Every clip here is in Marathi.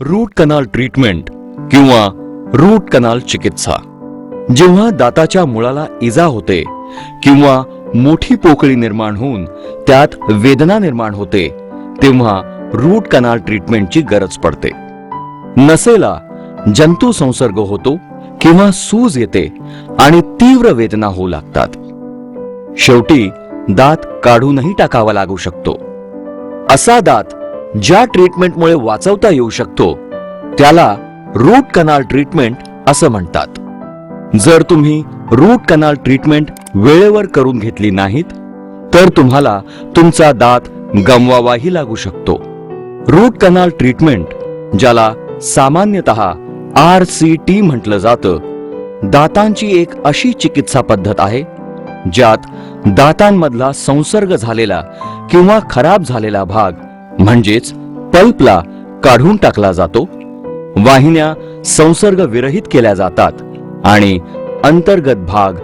रूट कनाल ट्रीटमेंट किंवा रूट कनाल चिकित्सा. जेव्हा दाताच्या मुळाला इजा होते किंवा मोठी पोकळी निर्माण होऊन त्यात वेदना निर्माण होते तेव्हा रूट कनाल ट्रीटमेंटची गरज पडते. नसेला जंतू संसर्ग होतो किंवा सूज येते आणि तीव्र वेदना होऊ लागतात. शेवटी दात काढूनही टाकावा लागू शकतो. असा दात ज्या ट्रीटमेंटमुळे वाचवता येऊ शकतो त्याला रूट कनाल ट्रीटमेंट असं म्हणतात. जर तुम्ही रूट कनाल ट्रीटमेंट वेळेवर करून घेतली नाहीत तर तुम्हाला तुमचा दात गमवावाही लागू शकतो. रूट कनाल ट्रीटमेंट ज्याला सामान्यतः आर सी टी म्हटलं जातं दातांची एक अशी चिकित्सा पद्धत आहे ज्यात दातांमधला संसर्ग झालेला किंवा खराब झालेला भाग म्हणजेच पल्पला काढून टाकला जातो वाहिन्या संसर्ग विरहित केल्या जातात आणि अंतर्गत भाग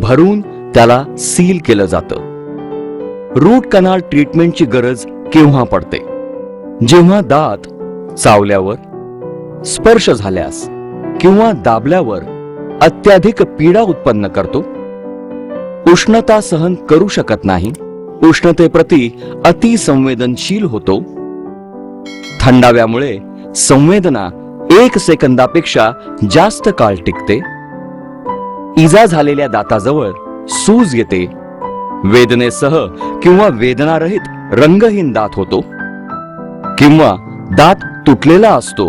भरून त्याला सील केलं जातं. रूट कनाल ट्रीटमेंटची गरज केव्हा पडते? जेव्हा दात चावल्यावर स्पर्श झाल्यास किंवा दाबल्यावर अत्याधिक पीडा उत्पन्न करतो उष्णता सहन करू शकत नाही उष्णतेप्रती अतिसंवेदनशील होतो. थंडाव्यामुळे संवेदना एक सेकंदापेक्षा जास्त काळ टिकते. इजा झालेल्या दाताजवळ सूज येते. वेदनेसह किंवा वेदनारहित रंगहीन दात होतो. किंवा दात तुटलेला असतो.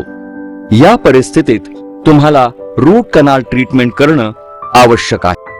या परिस्थितीत तुम्हाला रूट कनाल ट्रीटमेंट करणं आवश्यक आहे.